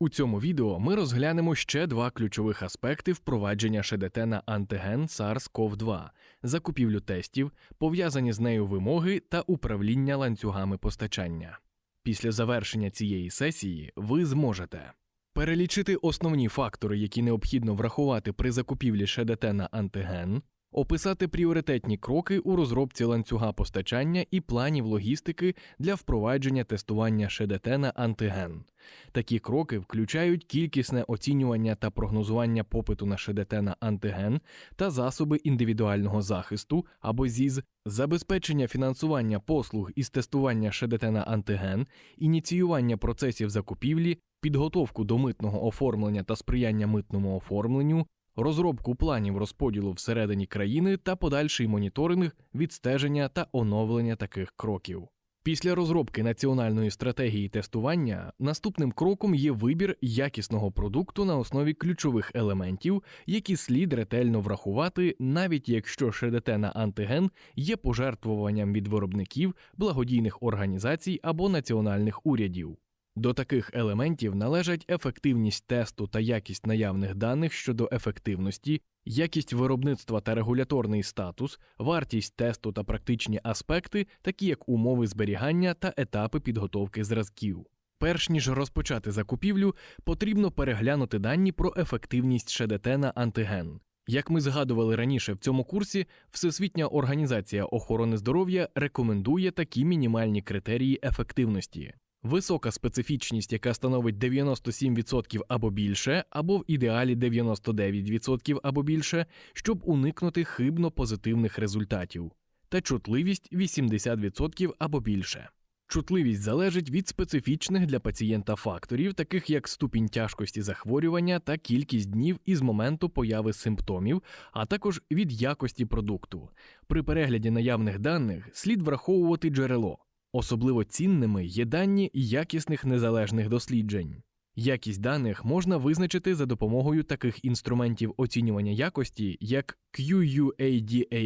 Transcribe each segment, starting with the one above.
У цьому відео ми розглянемо ще два ключових аспекти впровадження ШДТ на антиген SARS-CoV-2, закупівлю тестів, пов'язані з нею вимоги та управління ланцюгами постачання. Після завершення цієї сесії ви зможете перелічити основні фактори, які необхідно врахувати при закупівлі ШДТ на антиген, описати пріоритетні кроки у розробці ланцюга постачання і планів логістики для впровадження тестування ШДТ на антиген. Такі кроки включають кількісне оцінювання та прогнозування попиту на ШДТ на антиген та засоби індивідуального захисту або ЗІЗ, забезпечення фінансування послуг із тестування ШДТ на антиген, ініціювання процесів закупівлі, підготовку до митного оформлення та сприяння митному оформленню, розробку планів розподілу всередині країни та подальший моніторинг, відстеження та оновлення таких кроків. Після розробки національної стратегії тестування наступним кроком є вибір якісного продукту на основі ключових елементів, які слід ретельно врахувати, навіть якщо ШДТ на антиген є пожертвуванням від виробників, благодійних організацій або національних урядів. До таких елементів належать ефективність тесту та якість наявних даних щодо ефективності, якість виробництва та регуляторний статус, вартість тесту та практичні аспекти, такі як умови зберігання та етапи підготовки зразків. Перш ніж розпочати закупівлю, потрібно переглянути дані про ефективність ШДТ на антиген. Як ми згадували раніше в цьому курсі, Всесвітня організація охорони здоров'я рекомендує такі мінімальні критерії ефективності. Висока специфічність, яка становить 97% або більше, або в ідеалі 99% або більше, щоб уникнути хибно позитивних результатів, та чутливість 80% або більше. Чутливість залежить від специфічних для пацієнта факторів, таких як ступінь тяжкості захворювання та кількість днів із моменту появи симптомів, а також від якості продукту. При перегляді наявних даних слід враховувати джерело. Особливо цінними є дані якісних незалежних досліджень. Якість даних можна визначити за допомогою таких інструментів оцінювання якості, як QUADAS2,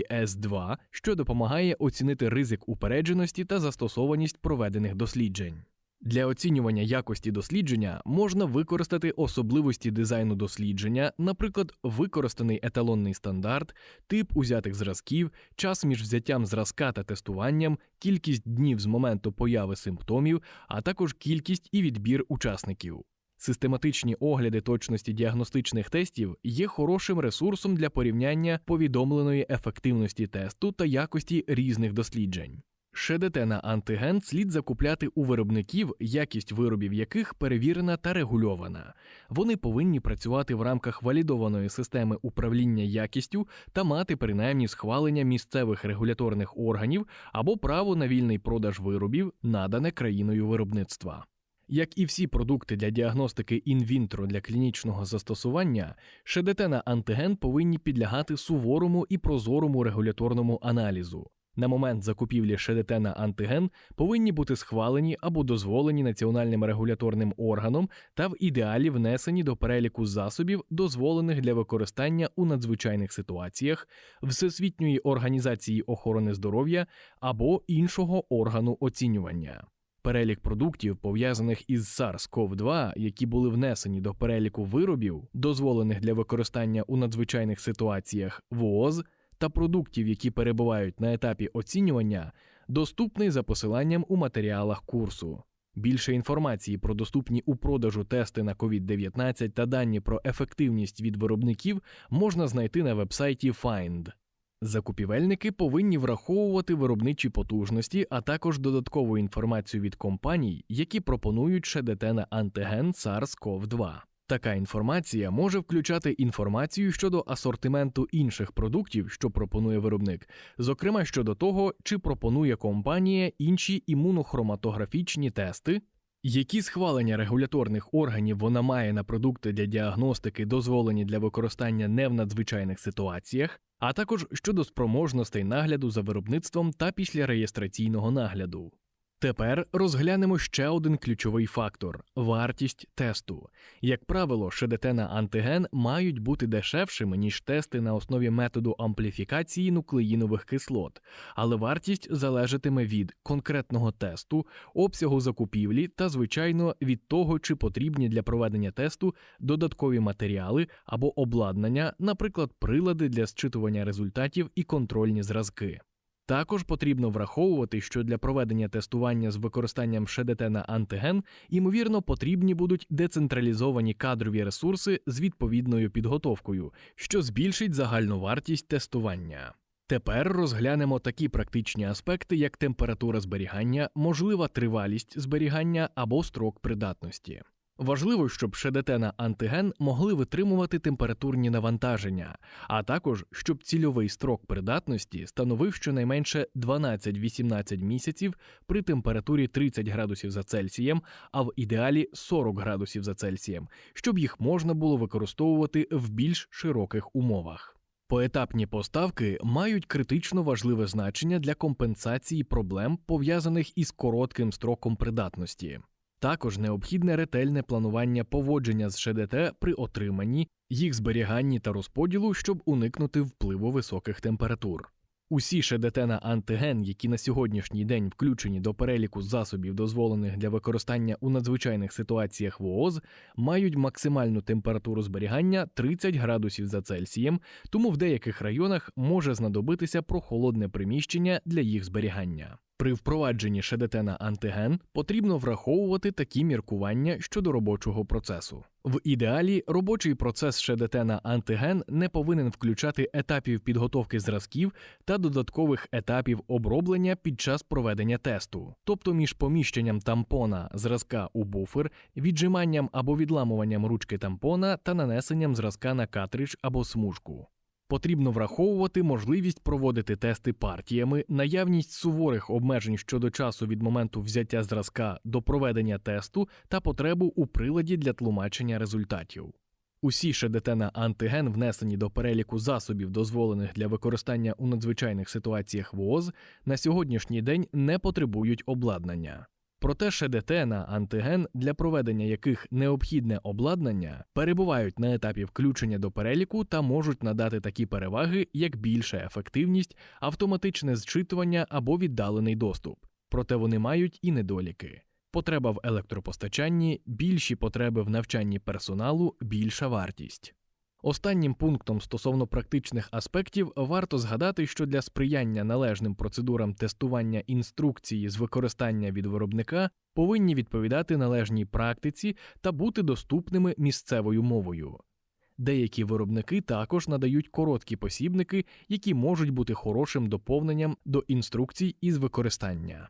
що допомагає оцінити ризик упередженості та застосованість проведених досліджень. Для оцінювання якості дослідження можна використати особливості дизайну дослідження, наприклад, використаний еталонний стандарт, тип узятих зразків, час між взяттям зразка та тестуванням, кількість днів з моменту появи симптомів, а також кількість і відбір учасників. Систематичні огляди точності діагностичних тестів є хорошим ресурсом для порівняння повідомленої ефективності тесту та якості різних досліджень. ШДТ на антиген слід закупляти у виробників, якість виробів яких перевірена та регульована. Вони повинні працювати в рамках валідованої системи управління якістю та мати принаймні схвалення місцевих регуляторних органів або право на вільний продаж виробів, надане країною виробництва. Як і всі продукти для діагностики інвінтро для клінічного застосування, ШДТ на антиген повинні підлягати суворому і прозорому регуляторному аналізу. На момент закупівлі ШДТ на антиген повинні бути схвалені або дозволені національним регуляторним органом та в ідеалі внесені до переліку засобів, дозволених для використання у надзвичайних ситуаціях Всесвітньої організації охорони здоров'я або іншого органу оцінювання. Перелік продуктів, пов'язаних із SARS-CoV-2, які були внесені до переліку виробів, дозволених для використання у надзвичайних ситуаціях ВООЗ, та продуктів, які перебувають на етапі оцінювання, доступний за посиланням у матеріалах курсу. Більше інформації про доступні у продажу тести на COVID-19 та дані про ефективність від виробників можна знайти на вебсайті Find. Закупівельники повинні враховувати виробничі потужності, а також додаткову інформацію від компаній, які пропонують ШДТ на антиген SARS-CoV-2. Така інформація може включати інформацію щодо асортименту інших продуктів, що пропонує виробник, зокрема щодо того, чи пропонує компанія інші імунохроматографічні тести, які схвалення регуляторних органів вона має на продукти для діагностики, дозволені для використання не в надзвичайних ситуаціях, а також щодо спроможностей нагляду за виробництвом та післяреєстраційного нагляду. Тепер розглянемо ще один ключовий фактор вартість тесту. Як правило, ШДТ на антиген мають бути дешевшими, ніж тести на основі методу ампліфікації нуклеїнових кислот, але вартість залежатиме від конкретного тесту, обсягу закупівлі та, звичайно, від того, чи потрібні для проведення тесту додаткові матеріали або обладнання, наприклад, прилади для зчитування результатів і контрольні зразки. Також потрібно враховувати, що для проведення тестування з використанням ШДТ на антиген, ймовірно, потрібні будуть децентралізовані кадрові ресурси з відповідною підготовкою, що збільшить загальну вартість тестування. Тепер розглянемо такі практичні аспекти, як температура зберігання, можлива тривалість зберігання або строк придатності. Важливо, щоб ШДТ на антиген могли витримувати температурні навантаження, а також щоб цільовий строк придатності становив щонайменше 12-18 місяців при температурі 30 градусів за Цельсієм, а в ідеалі 40 градусів за Цельсієм, щоб їх можна було використовувати в більш широких умовах. Поетапні поставки мають критично важливе значення для компенсації проблем, пов'язаних із коротким строком придатності. Також необхідне ретельне планування поводження з ШДТ при отриманні, їх зберіганні та розподілу, щоб уникнути впливу високих температур. Усі ШДТ на антиген, які на сьогоднішній день включені до переліку засобів, дозволених для використання у надзвичайних ситуаціях ВООЗ, мають максимальну температуру зберігання 30 градусів за Цельсієм, тому в деяких районах може знадобитися прохолодне приміщення для їх зберігання. При впровадженні ШДТ на антиген потрібно враховувати такі міркування щодо робочого процесу. В ідеалі робочий процес ШДТ на антиген не повинен включати етапів підготовки зразків та додаткових етапів оброблення під час проведення тесту, тобто між поміщенням тампона зразка у буфер, віджиманням або відламуванням ручки тампона та нанесенням зразка на картридж або смужку. Потрібно враховувати можливість проводити тести партіями, наявність суворих обмежень щодо часу від моменту взяття зразка до проведення тесту та потребу у приладі для тлумачення результатів. Усі ШДТ на антиген, внесені до переліку засобів, дозволених для використання у надзвичайних ситуаціях ВООЗ, на сьогоднішній день не потребують обладнання. Проте ШДТ на антиген, для проведення яких необхідне обладнання, перебувають на етапі включення до переліку та можуть надати такі переваги, як більша ефективність, автоматичне зчитування або віддалений доступ. Проте вони мають і недоліки. Потреба в електропостачанні, більші потреби в навчанні персоналу, більша вартість. Останнім пунктом стосовно практичних аспектів варто згадати, що для сприяння належним процедурам тестування інструкції з використання від виробника повинні відповідати належній практиці та бути доступними місцевою мовою. Деякі виробники також надають короткі посібники, які можуть бути хорошим доповненням до інструкцій із використання.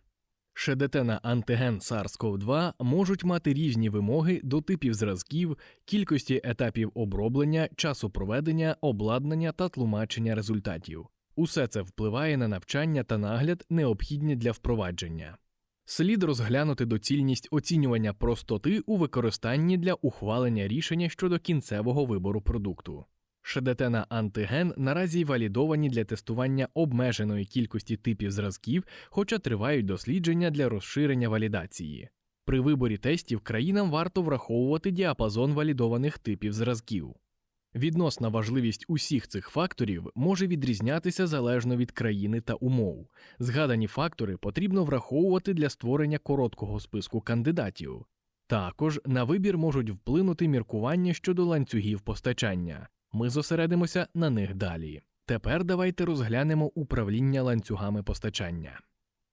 ШДТ на антиген SARS-CoV-2 можуть мати різні вимоги до типів зразків, кількості етапів оброблення, часу проведення, обладнання та тлумачення результатів. Усе це впливає на навчання та нагляд, необхідні для впровадження. Слід розглянути доцільність оцінювання простоти у використанні для ухвалення рішення щодо кінцевого вибору продукту. ШДТ на антиген наразі валідовані для тестування обмеженої кількості типів зразків, хоча тривають дослідження для розширення валідації. При виборі тестів країнам варто враховувати діапазон валідованих типів зразків. Відносна важливість усіх цих факторів може відрізнятися залежно від країни та умов. Згадані фактори потрібно враховувати для створення короткого списку кандидатів. Також на вибір можуть вплинути міркування щодо ланцюгів постачання. Ми зосередимося на них далі. Тепер давайте розглянемо управління ланцюгами постачання.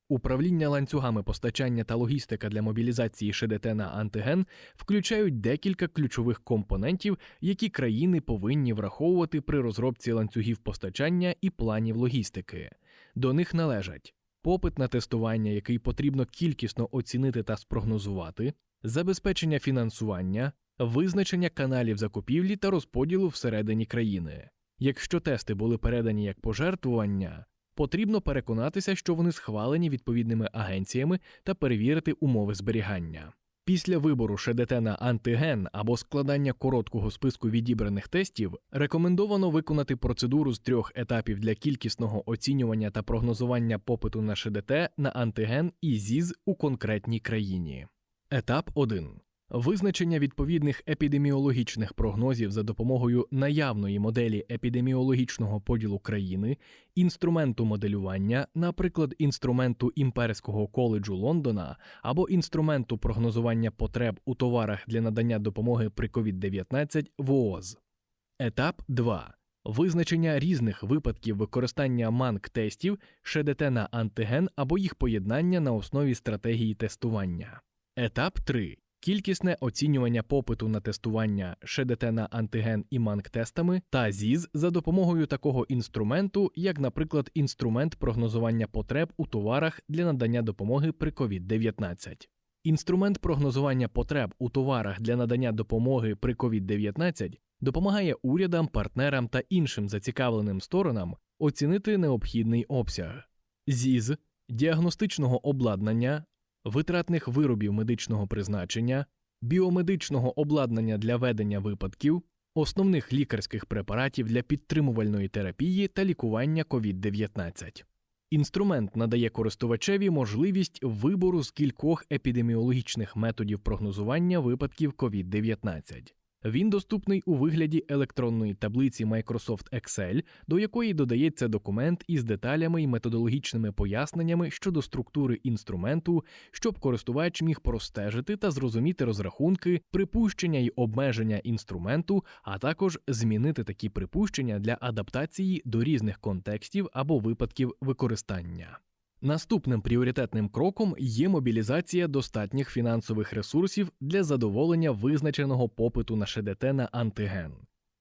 Управління ланцюгами постачання та логістика для мобілізації ШДТ на антиген включають декілька ключових компонентів, які країни повинні враховувати при розробці ланцюгів постачання і планів логістики. До них належать попит на тестування, який потрібно кількісно оцінити та спрогнозувати, забезпечення фінансування, визначення каналів закупівлі та розподілу всередині країни. Якщо тести були передані як пожертвування, потрібно переконатися, що вони схвалені відповідними агенціями та перевірити умови зберігання. Після вибору ШДТ на антиген або складання короткого списку відібраних тестів рекомендовано виконати процедуру з трьох етапів для кількісного оцінювання та прогнозування попиту на ШДТ на антиген і ЗІЗ у конкретній країні. Етап 1. Визначення відповідних епідеміологічних прогнозів за допомогою наявної моделі епідеміологічного поділу країни, інструменту моделювання, наприклад, інструменту Імперського коледжу Лондона або інструменту прогнозування потреб у товарах для надання допомоги при COVID-19 ВООЗ. Етап 2. Визначення різних випадків використання манк-тестів, ШДТ на антиген або їх поєднання на основі стратегії тестування. Етап 3. Кількісне оцінювання попиту на тестування ШДТ на антиген і манк-тестами та ЗІЗ за допомогою такого інструменту, як, наприклад, інструмент прогнозування потреб у товарах для надання допомоги при COVID-19. Інструмент прогнозування потреб у товарах для надання допомоги при COVID-19 допомагає урядам, партнерам та іншим зацікавленим сторонам оцінити необхідний обсяг ЗІЗ, діагностичного обладнання, витратних виробів медичного призначення, біомедичного обладнання для ведення випадків, основних лікарських препаратів для підтримувальної терапії та лікування COVID-19. Інструмент надає користувачеві можливість вибору з кількох епідеміологічних методів прогнозування випадків COVID-19. Він доступний у вигляді електронної таблиці Microsoft Excel, до якої додається документ із деталями і методологічними поясненнями щодо структури інструменту, щоб користувач міг простежити та зрозуміти розрахунки, припущення й обмеження інструменту, а також змінити такі припущення для адаптації до різних контекстів або випадків використання. Наступним пріоритетним кроком є мобілізація достатніх фінансових ресурсів для задоволення визначеного попиту на ШДТ на антиген.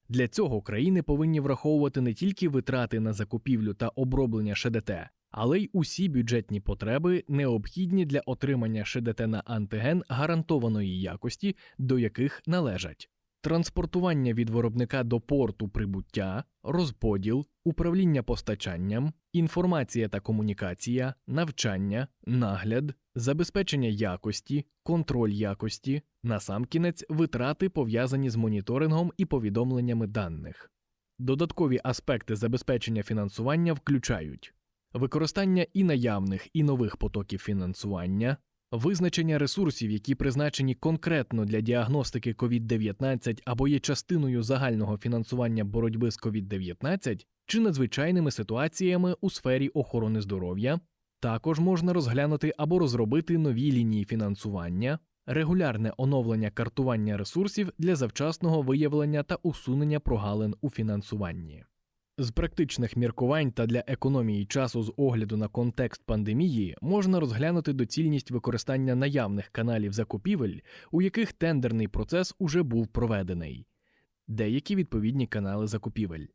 Для цього країни повинні враховувати не тільки витрати на закупівлю та оброблення ШДТ, але й усі бюджетні потреби, необхідні для отримання ШДТ на антиген гарантованої якості, до яких належать транспортування від виробника до порту прибуття, розподіл, управління постачанням, інформація та комунікація, навчання, нагляд, забезпечення якості, контроль якості, насамкінець витрати пов'язані з моніторингом і повідомленнями даних. Додаткові аспекти забезпечення фінансування включають використання і наявних, і нових потоків фінансування, Визначення ресурсів, які призначені конкретно для діагностики COVID-19 або є частиною загального фінансування боротьби з COVID-19 чи надзвичайними ситуаціями у сфері охорони здоров'я, також можна розглянути або розробити нові лінії фінансування, регулярне оновлення картування ресурсів для завчасного виявлення та усунення прогалин у фінансуванні. З практичних міркувань та для економії часу з огляду на контекст пандемії можна розглянути доцільність використання наявних каналів закупівель, у яких тендерний процес уже був проведений, деякі відповідні канали закупівель,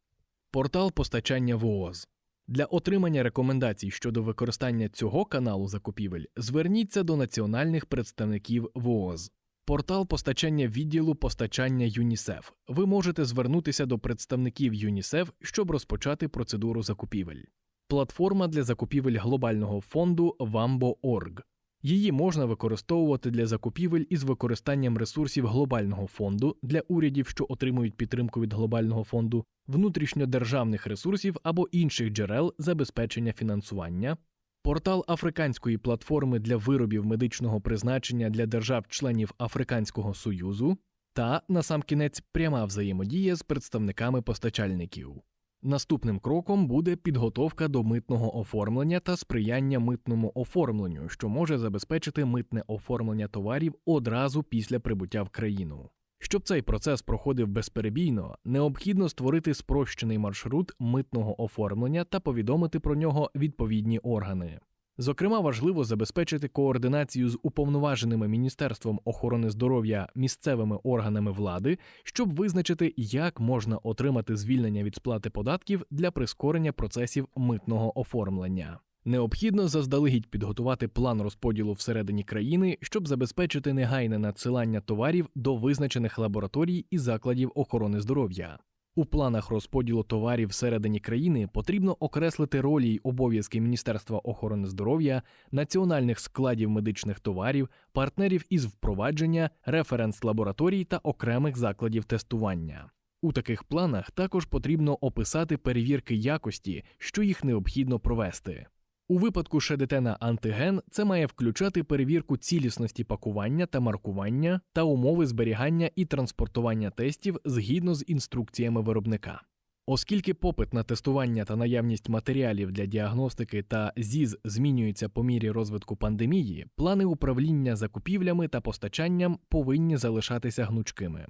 портал постачання ВООЗ. Для отримання рекомендацій щодо використання цього каналу закупівель зверніться до національних представників ВООЗ. Портал постачання відділу постачання ЮНІСЕФ. Ви можете звернутися до представників ЮНІСЕФ, щоб розпочати процедуру закупівель. Платформа для закупівель глобального фонду Wambo.org. Її можна використовувати для закупівель із використанням ресурсів глобального фонду для урядів, що отримують підтримку від глобального фонду, внутрішньодержавних ресурсів або інших джерел забезпечення фінансування, Портал Африканської платформи для виробів медичного призначення для держав-членів Африканського Союзу та, насамкінець, пряма взаємодія з представниками постачальників. Наступним кроком буде підготовка до митного оформлення та сприяння митному оформленню, що може забезпечити митне оформлення товарів одразу після прибуття в країну. Щоб цей процес проходив безперебійно, необхідно створити спрощений маршрут митного оформлення та повідомити про нього відповідні органи. Зокрема, важливо забезпечити координацію з уповноваженими Міністерством охорони здоров'я місцевими органами влади, щоб визначити, як можна отримати звільнення від сплати податків для прискорення процесів митного оформлення. Необхідно заздалегідь підготувати план розподілу всередині країни, щоб забезпечити негайне надсилання товарів до визначених лабораторій і закладів охорони здоров'я. У планах розподілу товарів всередині країни потрібно окреслити ролі й обов'язки Міністерства охорони здоров'я, національних складів медичних товарів, партнерів із впровадження, референс-лабораторій та окремих закладів тестування. У таких планах також потрібно описати перевірки якості, що їх необхідно провести. У випадку ШДТ на антиген це має включати перевірку цілісності пакування та маркування та умови зберігання і транспортування тестів згідно з інструкціями виробника. Оскільки попит на тестування та наявність матеріалів для діагностики та ЗІЗ змінюються по мірі розвитку пандемії, плани управління закупівлями та постачанням повинні залишатися гнучкими.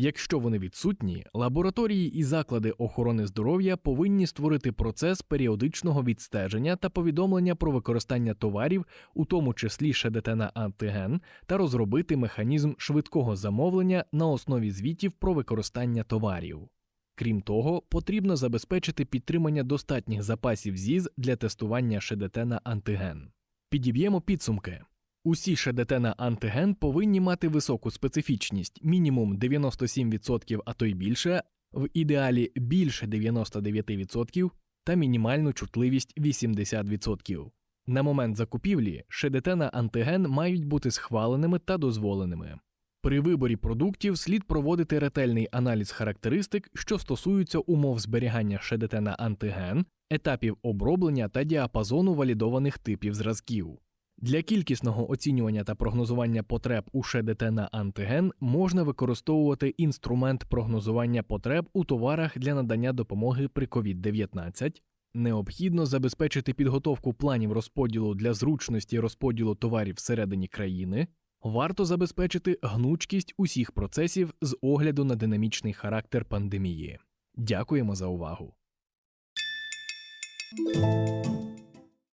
Якщо вони відсутні, лабораторії і заклади охорони здоров'я повинні створити процес періодичного відстеження та повідомлення про використання товарів, у тому числі ШДТ на антиген, та розробити механізм швидкого замовлення на основі звітів про використання товарів. Крім того, потрібно забезпечити підтримання достатніх запасів ЗІЗ для тестування ШДТ на антиген. Підіб'ємо підсумки. Усі ШДТ на антиген повинні мати високу специфічність мінімум 97%, а то й більше, в ідеалі більше 99% та мінімальну чутливість 80%. На момент закупівлі ШДТ на антиген мають бути схваленими та дозволеними. При виборі продуктів слід проводити ретельний аналіз характеристик, що стосуються умов зберігання ШДТ на антиген, етапів оброблення та діапазону валідованих типів зразків. Для кількісного оцінювання та прогнозування потреб у ШДТ на антиген можна використовувати інструмент прогнозування потреб у товарах для надання допомоги при COVID-19. Необхідно забезпечити підготовку планів розподілу для зручності розподілу товарів всередині країни. Варто забезпечити гнучкість усіх процесів з огляду на динамічний характер пандемії. Дякуємо за увагу.